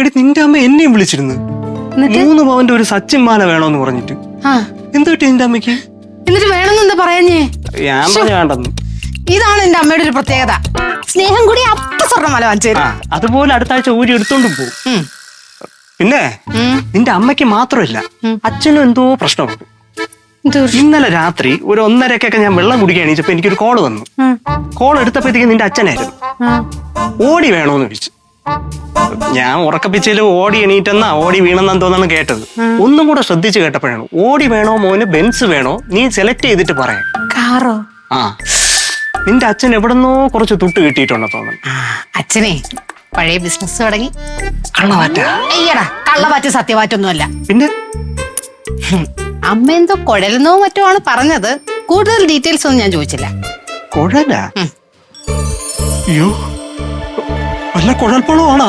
എടി നിന്റെ അമ്മ എന്നെയും വിളിച്ചിരുന്നു. മൂന്ന് പവന്റെ ഒരു സച്ചിൻ മാല വേണോന്ന് പറഞ്ഞിട്ട്. എന്ത് കിട്ടി നിന്റെ അമ്മയ്ക്ക്? എന്നിട്ട് വേണമെന്ന് എന്താ പറയുന്നേ? ഞാൻ പറഞ്ഞു വേണ്ടെന്ന് ഇതാണ് എന്റെ അമ്മയുടെ ഒരു പ്രത്യേകത. സ്നേഹം കൂടി അപ്പ സ്വർണമാല വാങ്ങിച്ചു അതുപോലെ അടുത്താഴ്ച ഊരി എടുത്തോണ്ടും പോകും പിന്നെ നിന്റെ അമ്മയ്ക്ക് മാത്രമല്ല അച്ഛനും എന്തോ പ്രശ്നമുണ്ട്. ഇന്നലെ രാത്രി ഒരു ഒന്നരക്കൊക്കെ ഞാൻ വെള്ളം കുടിക്കാൻ എണീച്ചപ്പോ എനിക്കൊരു കോൾ വന്നു. കോൾ എടുത്തപ്പോഴത്തേക്ക് നിന്റെ അച്ഛനായിരുന്നു. ഓടി വേണോന്ന് ചോദിച്ചു. ഞാൻ ഉറക്കപ്പിച്ചതിൽ ഓടി എണീറ്റെന്നാ ഓടി വീണെന്നാ തോന്നാണ് കേട്ടത്. ഒന്നും കൂടെ ശ്രദ്ധിച്ചു കേട്ടപ്പോഴാണ്. ഓടി വേണോ മോന് ബെൻസ് വേണോ നീ സെലക്ട് ചെയ്തിട്ട് പറയാം. കാറോ? ആ. നിന്റെ അച്ഛൻ എവിടെന്നോ കുറച്ച് തുട്ട് കിട്ടിയിട്ടുണ്ട് തോന്നുന്നു. അച്ഛനെ പഴയ ബിസിനസ് തുടങ്ങി. കള്ളവാറ്റ. അയ്യടാ കള്ളവാറ്റ് സത്യവാറ്റൊന്നുമല്ല. പിന്നെ. അമ്മ എന്തോ കുഴലെന്നോ മറ്റോ ആണ് പറഞ്ഞത്. കൂടുതൽ ഡീറ്റെയിൽസ് ഒന്നും ഞാൻ ചോദിച്ചില്ല. കുഴല. അയ്യോ. വല്ല കുഴൽപ്പണമാണോ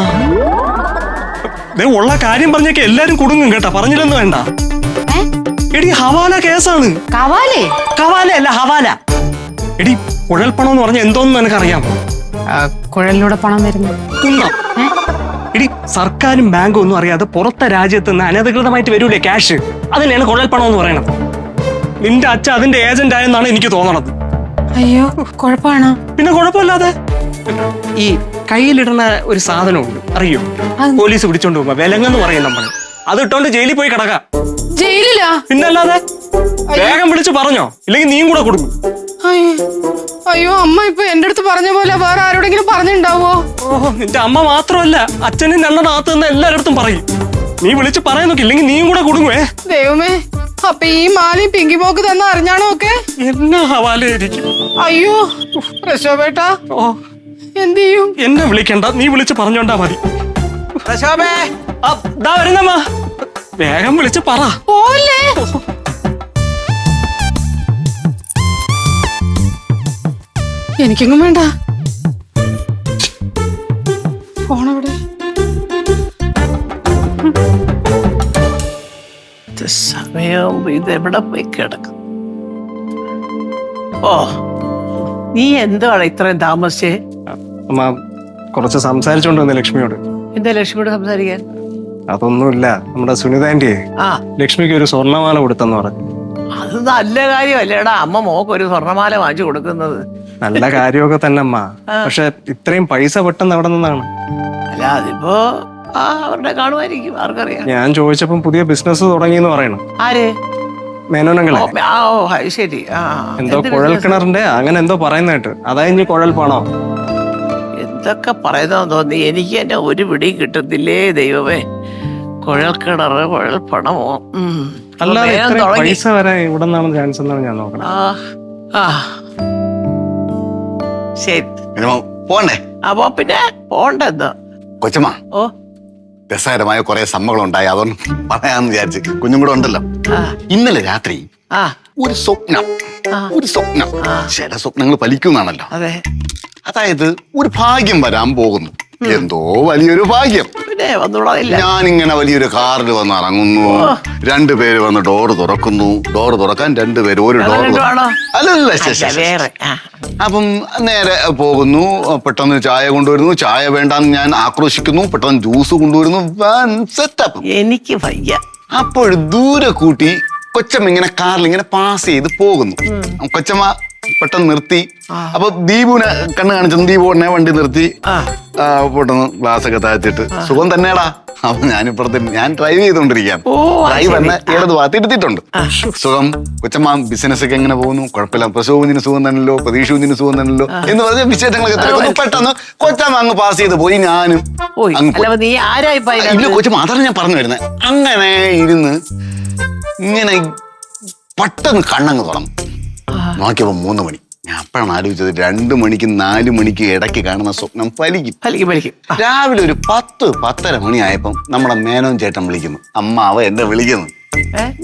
ദേ ഉള്ള കാര്യം പറഞ്ഞൊക്കെ എല്ലാരും കുടുങ്ങും കേട്ടാ. പറഞ്ഞില്ലെന്ന് വേണ്ട. എടി ഹവാല കേസാണ്. കവാലേ? ഹവാല അല്ല ഹവാല. എടി കുഴൽപ്പണം എന്ന് പറഞ്ഞ എന്തോന്ന് നിനക്കറിയാമോ കുഴലിലൂടെ പണം വരുന്നു കുന്നം എടി സർക്കാരും ബാങ്കും ഒന്നും അറിയാതെ പുറത്തെ രാജ്യത്ത് നിന്ന് അനധികൃതമായിട്ട് വരൂലേ ക്യാഷ്? അതിനെയാണ് കുഴൽപ്പണം എന്ന് പറയണത്. നിന്റെ അച്ഛൻ അതിന്റെ ഏജന്റ് ആയെന്നാണ് എനിക്ക് തോന്നണത്. അയ്യോ കുഴപ്പമാണോ? പിന്നെ കുഴപ്പമില്ലാതെ? ഈ കയ്യിലിടുന്ന ഒരു സാധനമുണ്ട്. അറിയോ? പോലീസ് പിടിച്ചോണ്ട് പോകുമ്പോ വിലങ്ങെന്ന് പറയും നമ്മൾ അത് ഇട്ടോണ്ട് ജയിലിൽ പോയി കിടക്കാം. ജയിലിലാ? പിന്നല്ലാതെ വേഗം വിളിച്ചു പറഞ്ഞോ. ഇല്ലെങ്കിൽ നീയും കൂടെ കൊടുക്കും. അയ്യോ അമ്മ ഇപ്പൊ എന്റെ അടുത്ത് പറഞ്ഞ പോലെ വേറെ ആരോടെങ്കിലും പറഞ്ഞിണ്ടാവോ? ഓഹോ നിന്റെ അമ്മ മാത്രമല്ല അച്ഛനും രണ്ടെണ്ണത്ത് നിന്ന് എല്ലാരടുത്തും പറയും. നീ വിളിച്ച് പറയാൻ നോക്കി ഇല്ലെങ്കിൽ നീയും കൂടെ കൊടുങ്ങുവേ. ദൈവമേ അപ്പൊ ഈ മാലയും പിങ്കി പോക്ക് തന്ന അറിഞ്ഞാണോ ഒക്കെ? എന്നാ ഹവാലയായിരിക്കും അയ്യോ പ്രശോഭേട്ടാ. ഓ എന്ത് ചെയ്യും? എന്നെ വിളിക്കണ്ട. നീ വിളിച്ച് പറഞ്ഞോണ്ടാ മതി. പ്രശോഭേ. ആ, ദാ വരുന്നമ്മ. വേഗം വിളിച്ച് പറ. പോവല്ലേ? എനിക്കെങ്ങും വേണ്ട. ഫോണവിടെ സമയം ഇതെവിടെ പോയി കിടക്കും? ഓ നീ എന്താണ് ഇത്രയും താമസിച്ചേ? അമ്മ കുറച്ച് സംസാരിച്ചോണ്ട് വന്നേ ലക്ഷ്മിയോട്. എന്താ ലക്ഷ്മിയോട് സംസാരിക്കാൻ? അതൊന്നുമില്ല. നമ്മുടെ സുനിതാന്റിയെ ആ. ലക്ഷ്മിക്ക് ഒരു സ്വർണമാല കൊടുത്തെന്ന് പറഞ്ഞു. അത് നല്ല കാര്യമല്ലേടാ. അമ്മ മോക്ക് ഒരു സ്വർണമാല വാങ്ങിച്ചു കൊടുക്കുന്നത്. നല്ല കാര്യമൊക്കെ തന്നെ അമ്മ പക്ഷെ ഇത്രയും പൈസ പെട്ടെന്ന് അവിടെ നിന്നാണ്? അല്ല അതിപ്പോ ആ അവരുടെ കാണുമായിരിക്കും. ആർക്കറിയാം. ഞാൻ ചോദിച്ചപ്പം പുതിയ ബിസിനസ് തുടങ്ങിയെന്ന് പറയണം. ആര്? മേനോനങ്ങളെ. ഓ, ആ ഓ അത് ശരി. ആ എന്തോ എന്ത് കുഴൽ business? കിണറിന്റെ അങ്ങനെ എന്തോ പറയുന്ന കേട്ട് അതാ ഇനി കുഴൽ പണോ? എന്തൊക്കെ പറയുന്നതെന്ന് തോന്നി. എനിക്ക് എന്നെ ഒരു പിടിയും കിട്ടത്തില്ലേ ദൈവമേ. കുഴൽ കിണറ് കുഴൽ പണമോ ഉം. അല്ലാതെ. പൈസ വരെ ഇവിടെ നിന്നാണ് ചാൻസ് എന്നാണ് ഞാൻ നോക്കണം ശരി. പോണ്ടേ അപ്പൊ പിന്നെ. പോണ്ടെന്ന് കൊച്ചമ്മ ഓ. രസകരമായ കുറെ സംഭവങ്ങൾ ഉണ്ടായി അതൊന്നും പറയാന്ന് വിചാരിച്ച് കുഞ്ഞും കൂടെ ഉണ്ടല്ലോ. ഇന്നലെ രാത്രി ആ. ഒരു സ്വപ്നം ഒരു സ്വപ്നം. ചില സ്വപ്നങ്ങൾ ഫലിക്കുന്നാണല്ലോ. അതെ. അതായത് ഒരു ഭാഗ്യം വരാൻ പോകുന്നു. എന്തോ വലിയൊരു ഭാഗ്യം. ഞാൻ ഇങ്ങനെ വലിയൊരു കാറിൽ വന്ന് ഇറങ്ങുന്നു രണ്ടുപേര് വന്ന് ഡോർ തുറക്കുന്നു. ഡോർ തുറക്കാൻ രണ്ടുപേര് ഒരു ഡോർ? അല്ലല്ല അപ്പം നേരെ പോകുന്നു. പെട്ടെന്ന് ചായ കൊണ്ടുവരുന്നു. ചായ വേണ്ടാന്ന് ഞാൻ ആക്രോശിക്കുന്നു. പെട്ടെന്ന് ജ്യൂസ് കൊണ്ടുവരുന്നു. സെറ്റപ്പ് എനിക്ക് വയ്യ. അപ്പോൾ ദൂരെ കൂട്ടി കൊച്ചമ്മ ഇങ്ങനെ കാറിൽ ഇങ്ങനെ പാസ് ചെയ്ത് പോകുന്നു. കൊച്ചമ്മ പെട്ടെന്ന് നിർത്തി. അപ്പൊ ദീപുവിനെ കണ്ണ് കാണിച്ചു ദീപു ഉടനെ വണ്ടി നിർത്തി. പെട്ടെന്ന് ഗ്ലാസ് ഒക്കെ താഴ്ത്തിട്ട് സുഖം തന്നെയാടാ. അപ്പൊ ഞാനിപ്പുറത്ത് ഞാൻ ഡ്രൈവ് ചെയ്തോണ്ടിരിക്കാം ഡ്രൈവ് തന്നെ എന്നെ ഇടത് വാത്തി എടുത്തിട്ടുണ്ട് സുഖം. കൊച്ചമ്മ ബിസിനസ് ഒക്കെ എങ്ങനെ പോകുന്നു? കുഴപ്പമില്ല. പ്രസവത്തിന് സുഖം തന്നല്ലോ പ്രതീക്ഷത്തിന് സുഖം തന്നല്ലോ എന്ന് പറഞ്ഞ വിശേഷങ്ങളൊക്കെ പെട്ടെന്ന് കൊച്ചമ്മ അങ്ങ് പാസ് ചെയ്ത് പോയി. ഞാനും ഇല്ല അതിനകത്ത്? കൊച്ചു അതാണ് ഞാൻ പറഞ്ഞു വരുന്നത് അങ്ങനെ ഇരുന്ന് ഇങ്ങനെ പെട്ടെന്ന് കണ്ണങ്ങ് തുറന്നു. നോക്കിയപ്പോ മൂന്ന് മണി. ഞാൻ അപ്പോഴാണ് ആലോചിച്ചത് രണ്ടു മണിക്ക് നാല് മണിക്ക് ഇടയ്ക്ക് കാണുന്ന സ്വപ്നം പലിക്കും പലിക്കും പലിക്കും രാവിലെ ഒരു പത്ത് പത്തര മണിയായപ്പം നമ്മുടെ മേനോൻ ചേട്ടൻ വിളിക്കുന്നു. അമ്മാവ എന്നെ വിളിക്കുന്നു.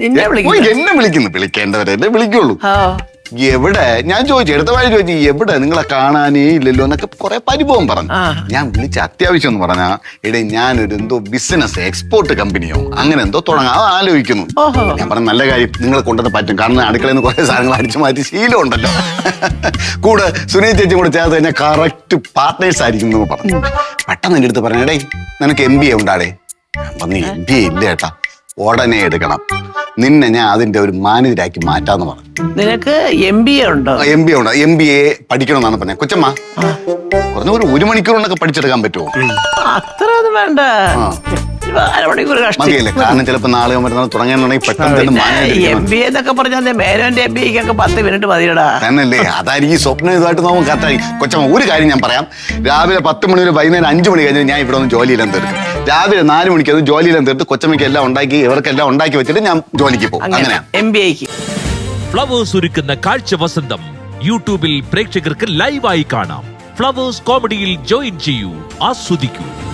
എന്നെ വിളിക്കുന്നു. വിളിക്കേണ്ടവരെ വിളിക്കും എന്നെ വിളിക്കുള്ളൂ. എവിടെ? ഞാൻ ചോദിച്ചു എടുത്ത വഴി ചോദിച്ചു എവിടെ? നിങ്ങളെ കാണാനേ ഇല്ലല്ലോ എന്നൊക്കെ കുറെ പരിഭവം പറഞ്ഞു. ഞാൻ വിളിച്ച അത്യാവശ്യം എന്ന് പറഞ്ഞാ എടേ ഞാനൊരു എന്തോ ബിസിനസ് എക്സ്പോർട്ട് കമ്പനിയോ അങ്ങനെ എന്തോ തുടങ്ങാം. അത് ആലോചിക്കുന്നു. ഞാൻ പറഞ്ഞ നല്ല കാര്യം നിങ്ങൾ കൊണ്ടുവന്ന് പറ്റും. കാരണം അടുക്കളയിൽ നിന്ന് കുറെ സാധനങ്ങൾ അടിച്ചു മാറ്റി ശീലം ഉണ്ടല്ലോ. കൂടെ സുനീൽ ചേച്ചി കൂടെ ചേർത്ത് കഴിഞ്ഞാൽ കറക്റ്റ് പാർട്ട്നേഴ്സ് ആയിരിക്കും എന്ന് പറഞ്ഞു. പെട്ടെന്ന് എന്റെ അടുത്ത് പറഞ്ഞേ നിനക്ക് എം ബി എ ഉണ്ടാടേ ഞാൻ പറഞ്ഞു എം ബി എ ഇല്ല ഉടനെ എടുക്കണം. നിന്നെ ഞാൻ അതിന്റെ ഒരു മാനേജരാക്കി മാറ്റാന്ന് പറഞ്ഞു. നിനക്ക് എം ബി എ ഉണ്ടോ? എം ബി എ ഉണ്ടോ. എം ബി എ പഠിക്കണമെന്നാണ് പറഞ്ഞത്. കൊച്ചമ്മ കുറഞ്ഞ ഒരു ഒരു മണിക്കൂറിനൊക്കെ പഠിച്ചെടുക്കാൻ പറ്റുമോ? അത്ര അത് വേണ്ട. മതിയല്ലേ? കാരണം ചിലപ്പോ നാളെ മറ്റന്നാൾ തുടങ്ങാനുണ്ടെങ്കിൽ പെട്ടെന്ന് തന്നെ എം മാനേജ് ബി എന്നൊക്കെ പറഞ്ഞാൽ മേനോന്റെ എം ബി ഒക്കെ പത്ത് മിനിറ്റ് മതിയടാ. തന്നല്ലേ അതായിരിക്കും സ്വപ്നം കറക്റ്റായി കൊച്ചമ്മ ഒരു കാര്യം ഞാൻ പറയാം. രാവിലെ പത്ത് മണി വരെ വൈകുന്നേരം അഞ്ചു മണി കഴിഞ്ഞാൽ ഞാൻ ഇവിടെ ഒന്ന് ജോലിയിലെന്തെടുക്കും തീർക്കും. രാവിലെ നാല് മണിക്ക് അത് ജോലിയെല്ലാം തീർത്ത് കൊച്ചമ്മയ്ക്ക് എല്ലാം ഉണ്ടാക്കി ഇവർക്കെല്ലാം ഉണ്ടാക്കി വെച്ചിട്ട് ഞാൻ ജോലിക്ക് പോകും. അങ്ങനെ. എം ബി ഐക്ക് ഫ്ലവേഴ്സ് ഒരുക്കുന്ന കാഴ്ച വസന്തം. യൂട്യൂബിൽ പ്രേക്ഷകർക്ക് ലൈവായി കാണാം. ഫ്ലവേഴ്സ് കോമഡിയിൽ ജോയിൻ ചെയ്യൂ ആസ്വദിക്കൂ.